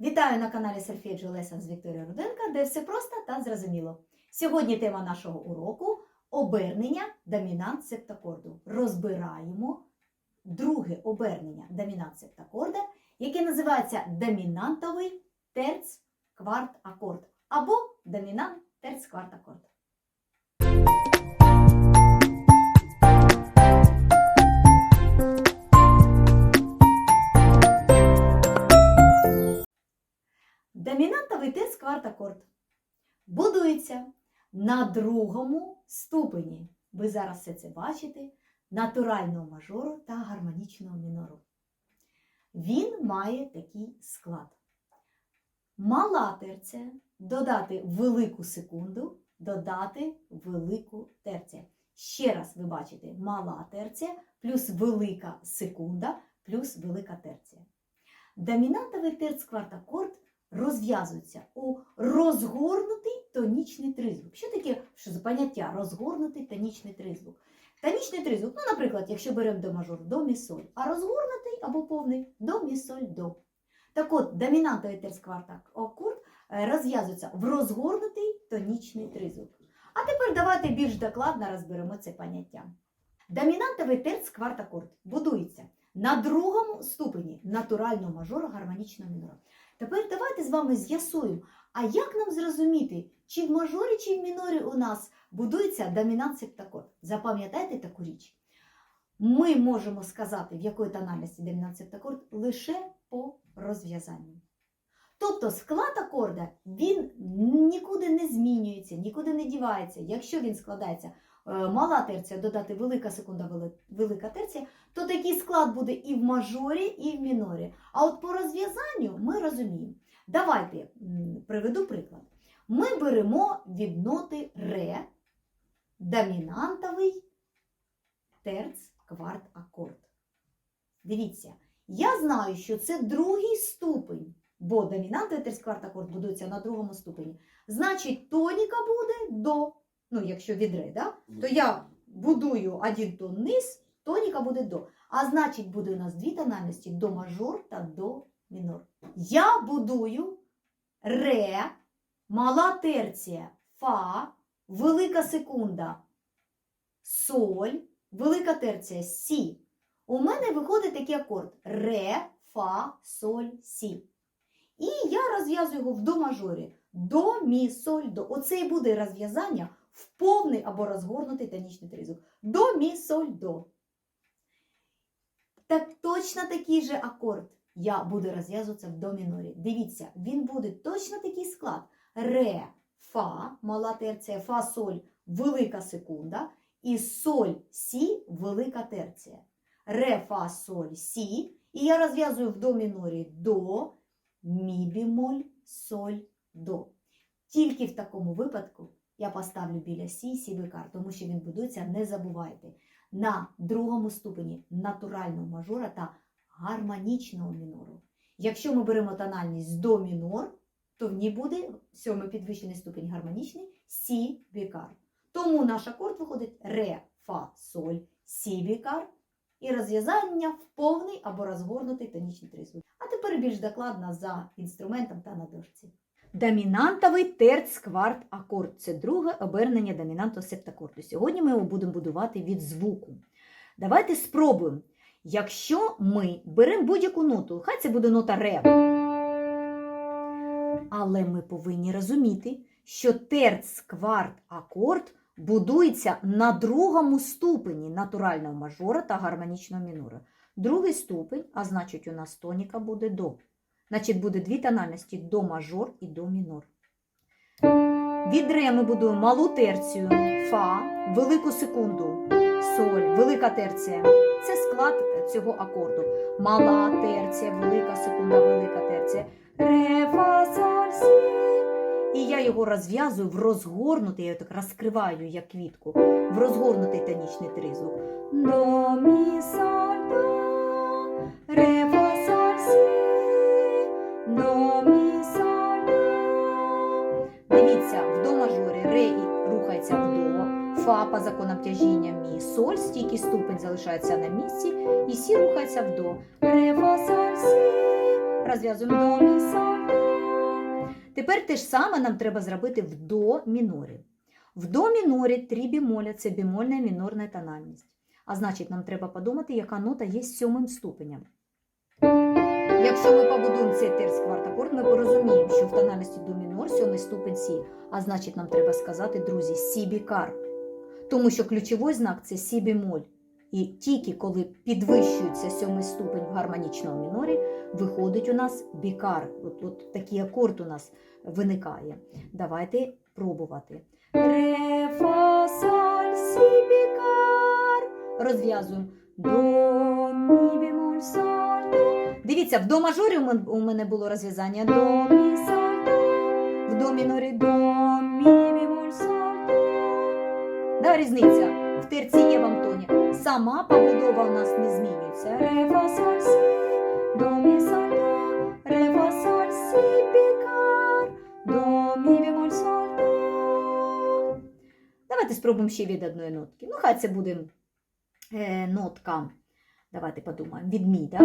Вітаю на каналі Сольфеджіо Лесон з Вікторією Руденка, де все просто та зрозуміло. Сьогодні тема нашого уроку обернення домінант септакорду. Розбираємо друге обернення домінант септакорда, яке називається домінантовий терц кварт акорд або домінант терц кварт акорд. Будується на другому ступені. Ви зараз все це бачите, натурального мажору та гармонічного мінору. Він має такий склад. Мала терція додати велику секунду, додати велику терція. Ще раз ви бачите мала терція плюс велика секунда плюс велика терція. Домінантовий терц квартакорд розв'язується у розгорнутий тонічний тризвук. Що таке що за поняття розгорнутий тонічний тризвук? Тонічний тризвук, ну, наприклад, якщо беремо до мажор до мі соль, а розгорнутий або повний до мі соль до. Так от, домінантовий терцкварта акорд е, розв'язується в розгорнутий тонічний тризвук. А тепер давайте більш докладно розберемо це поняття. Домінантовий терцквартакорд будується на другому ступені натурального мажору гармонічного мінора. Тепер давайте з вами з'ясуємо, а як нам зрозуміти, чи в мажорі, чи в мінорі у нас будується домінант септакорд. Запам'ятайте таку річ. Ми можемо сказати, в якої тональності домінант септакорд лише по розв'язанню. Тобто склад акорда він нікуди не змінюється, нікуди не дівається. Якщо він складається мала терція, додати велика секунда, велика терція, то такий склад буде і в мажорі, і в мінорі. А от по розв'язанню ми розуміємо. Давайте приведу приклад. Ми беремо від ноти ре домінантовий терц кварт акорд. Дивіться, я знаю, що це другий ступень, бо домінантовий терц кварт акорд будується на другому ступені. Значить, тоніка буде до, ну, якщо від ре, да? то я будую один тон низ, тоніка буде до. А значить, буде у нас дві тональності до мажор та до мінор. Я будую ре, мала терція, фа, велика секунда, соль, велика терція, сі. У мене виходить такий акорд ре, фа, соль, сі. І я розв'язую його в до мажорі. До, мі, соль, до. Оце і буде розв'язання в повний або розгорнутий тонічний тризуб. До, мі, соль, до. Так точно такий же акорд я буду розв'язуватися в до мінорі. Дивіться, він буде точно такий склад. Ре, фа, мала терція, фа, соль, велика секунда, і соль, сі, велика терція. Ре, фа, соль, сі. І я розв'язую в до мінорі до, мі бемоль, соль, до. Тільки в такому випадку я поставлю біля сі сі бекар, тому що він будується, не забувайте, на другому ступені натурального мажора та гармонічного мінору. Якщо ми беремо тональність до мінор, то в ній буде сьомий підвищений ступень гармонічний сі бікар. Тому наш акорд виходить ре, фа, соль, сі бікар і розв'язання в повний або розгорнутий тонічний тризвук. А тепер більш докладно за інструментом та на дошці. Домінантовий терц кварт акорд це друге обернення домінанту септакорду. Сьогодні ми його будемо будувати від звуку. Давайте спробуємо. Якщо ми беремо будь-яку ноту, хай це буде нота ре. Але ми повинні розуміти, що терц кварт акорд будується на другому ступені натурального мажора та гармонічного мінора. Другий ступень, а значить, у нас тоніка буде до. Значить, буде дві тональності до мажор і до мінор. Від ре ми будуємо малу терцію, фа, велику секунду, соль, велика терція. Це склад цього акорду. Мала терція, велика секунда, велика терція. Ре, фа, соль, сі. І я його розв'язую в розгорнутий, я його так розкриваю, як квітку, в розгорнутий тонічний тризвук. До, мі, соль, до, ре, фа по законам тяжіння мі, соль, стійкий ступень залишається на місці, і сі рухається в до. Ре, фа, соль, сі. Розв'язуємо до, мі, соль, до. Тепер те ж саме нам треба зробити в до мінорі. В до мінорі три бімоля це бімольна і мінорна тональність. А значить, нам треба подумати, яка нота є сьомим ступенем. Якщо ми побудуємо цей терц квартакорд, ми порозуміємо, що в тональності до мінор сьомий ступень сі. А значить, нам треба сказати, друзі, сі бікар. Тому що ключовий знак це сі бемоль. І тільки коли підвищується сьомий ступень в гармонічному мінорі, виходить у нас бікар. От, от такий акорд у нас виникає. Давайте пробувати. Ре, фа, соль, сі, бікар. Розв'язуємо. До, мі, бемоль, соль, до. Дивіться, в до мажорі у мен- у мене було розв'язання до, мі, соль, до. В до мінорі до, мі, бемоль. Да, різниця в терцієвому тоні. Сама побудова у нас не змінюється. Ре, фа, соль, сі, до, мі, соль, до. Ре, фа, соль, сі, бікар. До, мі, бемоль, соль, до. Давайте спробуємо ще від одної нотки. Ну, хай це буде е, нотка. Давайте подумаємо. Від мі, да?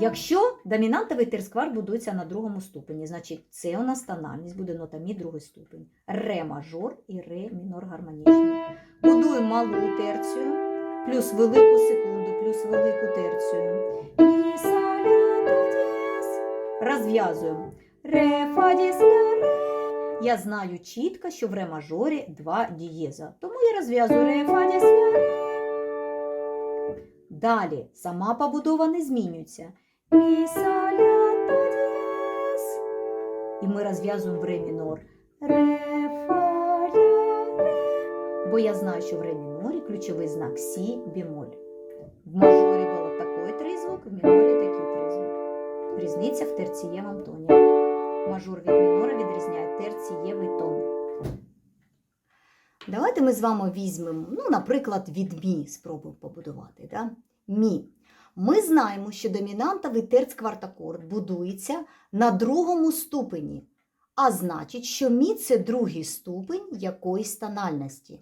Якщо домінантовий терскварт будується на другому ступені, значить це у нас тональність буде нота мі другий ступень. Ре мажор і ре мінор гармонічний. Будуємо малу терцію, плюс велику секунду, плюс велику терцію. До, дієс. Розв'язуємо. Ре, фа, дієс, ля, ре. Я знаю чітко, що в ре мажорі два дієза. Тому я розв'язую ре, фа, дієс, ля, ре. Далі сама побудова не змінюється. Дієс. І ми розв'язуємо в ре мінор. Ре, фа, ля, ре. Бо я знаю, що в ре мінорі ключовий знак сі бемоль. В мажорі було такий тризвук, в мінорі такий тризвук. Різниця в терцієвому тоні. Мажор від мінора відрізняє терцієвий тон. Давайте ми з вами візьмемо, ну, наприклад, від мі спробуємо побудувати. Да? Мі. Ми знаємо, що домінантовий терцквартакорд будується на другому ступені. А значить, що мі це другий ступень якоїсь тональності.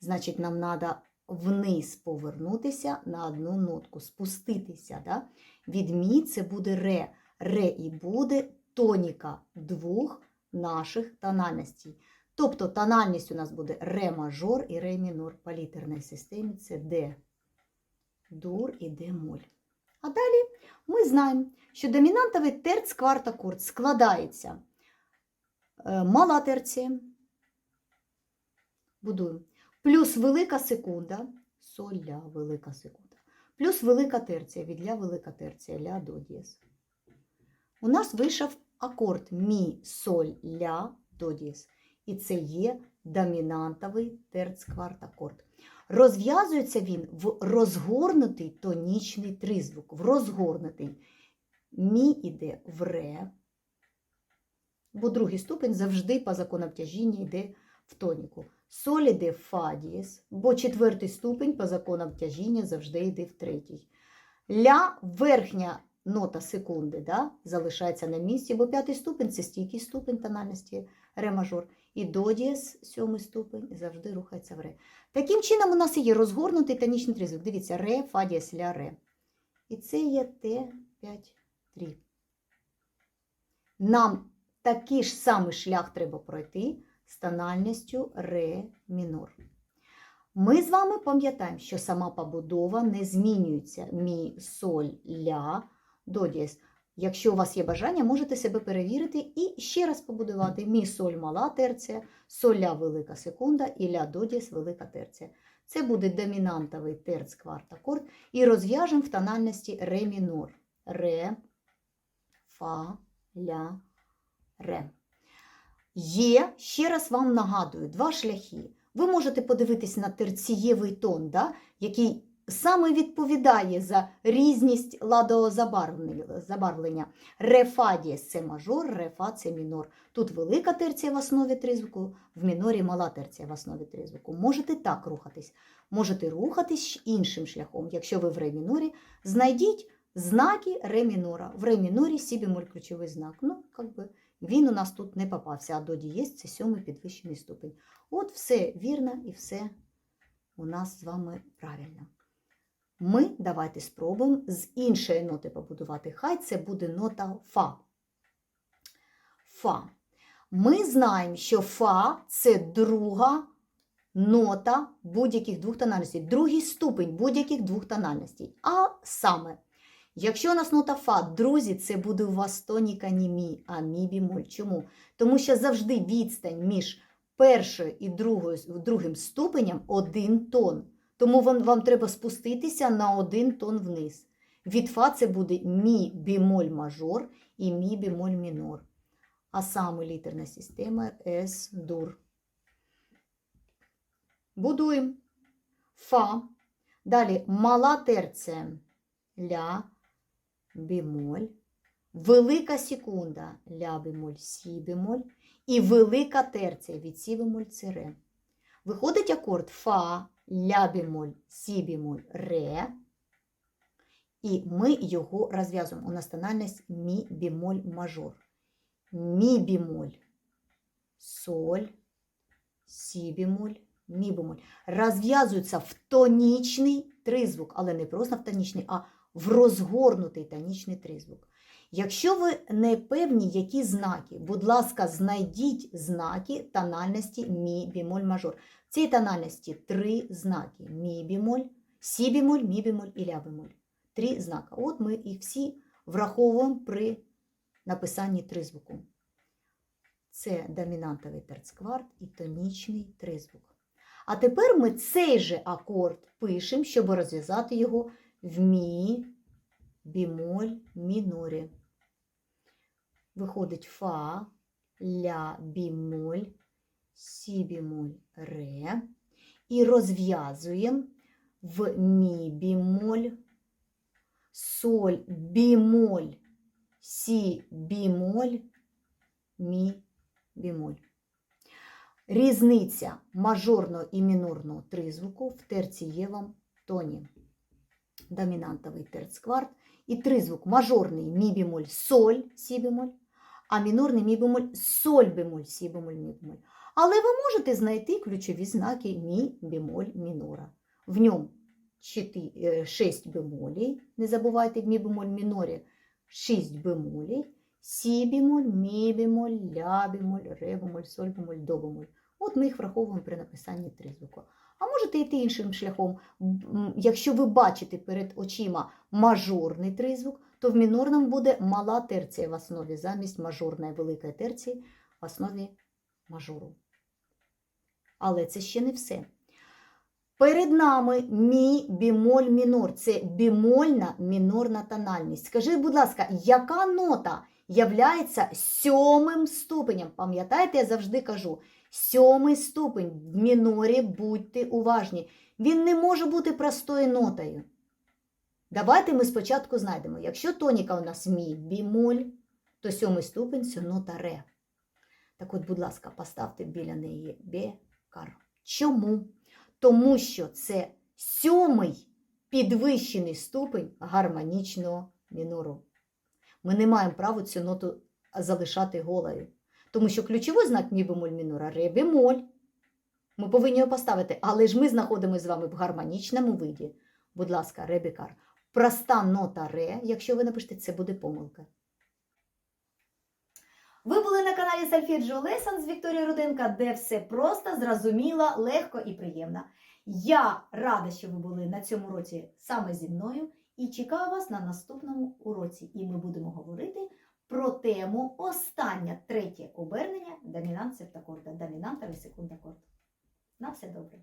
Значить, нам треба вниз повернутися на одну нотку, спуститися. Да? Від мі це буде ре. Ре і буде тоніка двох наших тональностей. Тобто тональність у нас буде ре мажор і ре мінор. По літерній системі це де дур і де моль. А далі ми знаємо, що домінантовий терц квартакорд складається е, мала терція, будуємо, плюс велика секунда, соль ля велика секунда, плюс велика терція, від ля велика терція, ля до дієс. У нас вийшов акорд мі, соль, ля, до дієс. І це є домінантовий терцквартакорд. Розв'язується він в розгорнутий тонічний тризвук. В розгорнутий. Мі іде в ре, бо другий ступень завжди по законам тяжіння йде в тоніку. Соль іде в фа бо четвертий ступень по законам тяжіння завжди йде в третій. Ля верхня нота секунди да, залишається на місці, бо п'ятий ступень це стійкий ступень тональності ре мажор. І до дієс, сьомий ступень, завжди рухається в ре. Таким чином, у нас є розгорнутий тонічний тризвук. Дивіться, ре, фа, дієс, ля, ре. І це є Т5, 3. Нам такий ж самий шлях треба пройти з тональністю ре мінор. Ми з вами пам'ятаємо, що сама побудова не змінюється. Мі, соль, ля, до дієс. Якщо у вас є бажання, можете себе перевірити і ще раз побудувати мі соль мала терція, соль ля велика секунда і ля до дієс велика терція. Це буде домінантовий терц квартакорд і розв'яжемо в тональності ре мінор. Ре, фа, ля, ре. Є, ще раз вам нагадую, два шляхи. Ви можете подивитись на терцієвий тон, да, який саме відповідає за різність ладозабарвлення. Ре-фа це мажор, ре-фа – це мінор. Тут велика терція в основі тризвуку, в мінорі мала терція в основі тризвуку. Можете так рухатись. Можете рухатись іншим шляхом. Якщо ви в ре мінорі, знайдіть знаки ре мінора. В ре мінорі сі бемоль ключовий знак. Ну, як би, він у нас тут не попався, а до дієс – це сьомий підвищений ступень. От все вірно і все у нас з вами правильно. Ми давайте спробуємо з іншої ноти побудувати. Хай це буде нота Фа. Фа. Ми знаємо, що Фа це друга нота будь-яких двох тональностей, другий ступень будь-яких двох тональностей. А саме, якщо у нас нота Фа, друзі, це буде у вас тоніка не мі, а мі бімоль. Чому? Тому що завжди відстань між першою і другою, другим ступенем один тон. Тому вам, вам треба спуститися на один тон вниз. Від Фа це буде мі бімоль мажор і мі бімоль мінор. А саме літерна система С дур. Будуємо Фа. Далі мала терція ля бімоль, велика секунда ля бімоль, сі бімоль і велика терція від сі бімоль це ре. Виходить акорд Фа, ля бімоль, сі бімоль, ре. І ми його розв'язуємо. У нас тональність мі бімоль мажор. Мі бімоль, соль, сі бімоль, мі бемоль. Розв'язуються в тонічний тризвук, але не просто в тонічний, а в розгорнутий тонічний тризвук. Якщо ви не певні, які знаки, будь ласка, знайдіть знаки тональності мі бімоль мажор. Цій тональності три знаки: мі бімоль, сі бімоль, мі бімоль і ля бімоль. Три знака. От ми їх всі враховуємо при написанні тризвуку. Це домінантовий терцкварт і тонічний тризвук. А тепер ми цей же акорд пишемо, щоб розв'язати його в мі, бімоль, мінорі. Виходить фа, ля, бімоль, сі бімоль, ре. І розв'язуємо в мі бімоль, соль, бімоль, сі бімоль, мі бімоль. Різниця мажорного і мінорного тризвуку в терцієвому тоні. Домінантовий терцкварт і тризвук мажорний мі бімоль соль сі бімоль, а мінорний мі бімоль соль бімоль сі бімоль мі бімоль. Але ви можете знайти ключові знаки мі бімоль мінора. В ньому 6 бемолей, не забувайте в мі бемоль мінорі 6 бемолей, сі бемоль, мі бемоль, ля бемоль, ре бемоль, соль бемоль, до бемоль. От ми їх враховуємо при написанні тризвуку. А можете йти іншим шляхом. Якщо ви бачите перед очима мажорний тризвук, то в мінорному буде мала терція в основі замість мажорної великої терції в основі мажору. Але це ще не все. Перед нами мі бімоль мінор. Це бімольна мінорна тональність. Скажіть, будь ласка, яка нота являється сьомим ступенем? Пам'ятаєте, я завжди кажу: сьомий ступень в мінорі, будьте уважні. Він не може бути простою нотою. Давайте ми спочатку знайдемо. Якщо тоніка у нас мі бімоль, то сьомий ступень це нота ре. Так от, будь ласка, поставте біля неї бекар. Чому? Тому що це сьомий підвищений ступень гармонічного мінору. Ми не маємо права цю ноту залишати голою. Тому що ключовий знак мі бемоль мінора ре бемоль. Ми повинні його поставити, але ж ми знаходимося з вами в гармонічному виді. Будь ласка, ре бекар. Проста нота ре, якщо ви напишете, це буде помилка. Ви були на каналі Сальфіджо Лесон з Вікторією Руденка, де все просто, зрозуміло, легко і приємно. Я рада, що ви були на цьому уроці саме зі мною і чекаю вас на наступному уроці. І ми будемо говорити про тему останнє третє обернення домінант септакорда, домінантовий секундакорд. На все добре!